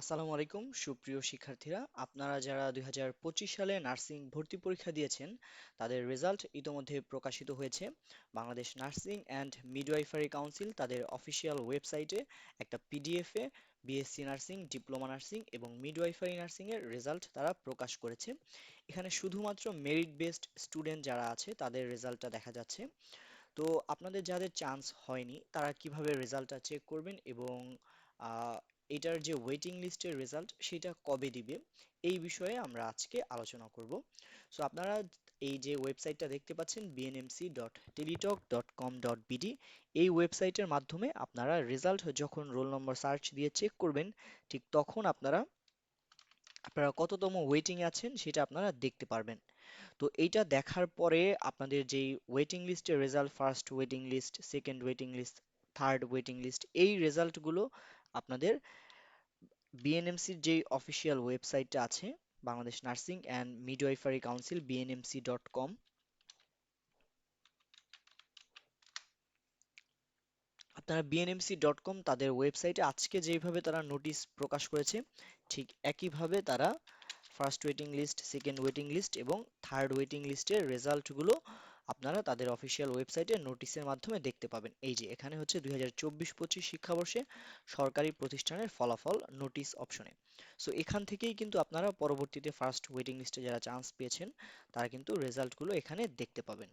আসসালামু আলাইকুম, সুপ্রিয় শিক্ষার্থীরা। আপনারা যারা দুই হাজার পঁচিশ সালে নার্সিং ভর্তি পরীক্ষা দিয়েছেন, তাদের রেজাল্ট ইতোমধ্যে প্রকাশিত হয়েছে। Bangladesh nursing and midwifery council তাদের অফিসিয়াল ওয়েবসাইটে একটা PDF BSc nursing, diploma nursing এবং মিডওয়াইফারি নার্সিং এর রেজাল্ট তারা প্রকাশ করেছে। এখানে শুধুমাত্র মেরিট বেসড স্টুডেন্ট যারা আছে, তাদের রেজাল্টটা দেখা যাচ্ছে। তো আপনাদের যাদের চান্স হয়নি, তারা কীভাবে রেজাল্টটা চেক করবেন এবং এটার যে ওয়েটিং লিস্টের রেজাল্ট সেটা কবে দিবে, এই বিষয়ে আমরা আজকে আলোচনা করব। সো আপনারা এই যে ওয়েবসাইটটা দেখতে পাচ্ছেন BNMC dot Teletalk dot com dot BD এই ওয়েবসাইটের মাধ্যমে আপনারা রেজাল্ট যখন রোল নম্বর সার্চ দিয়ে চেক করবেন, ঠিক তখন আপনারা আপনারা কততম ওয়েটিং আছেন সেটা আপনারা দেখতে পারবেন। তো এইটা দেখার পরে আপনাদের যেই ওয়েটিং লিস্টের result first waiting list second waiting list third waiting list এই রেজাল্টগুলো আপনাদের বিএনএমসির যে অফিসিয়াল ওয়েবসাইটটা আছে, Bangladesh nursing and midwifery council BNMC dot com আপনারা বিএনএমসি ডট কম তাদের ওয়েবসাইটে আজকে যেভাবে তারা নোটিশ প্রকাশ করেছে, ঠিক একইভাবে তারা first waiting list second waiting list এবং থার্ড ওয়েটিং লিস্টের রেজাল্টগুলো আপনারা তাদের অফিসিয়াল ওয়েবসাইটে নোটিশের মাধ্যমে দেখতে পাবেন। এই যে, এখানে হচ্ছে দুই হাজার চব্বিশ পঁচিশ শিক্ষাবর্ষে সরকারি প্রতিষ্ঠানের ফলাফল নোটিশ অপশনে সো এখান থেকেই কিন্তু আপনারা পরবর্তীতে ফার্স্ট ওয়েটিং লিস্টে যারা চান্স পেয়েছেন, তারা কিন্তু রেজাল্টগুলো এখানে দেখতে পাবেন।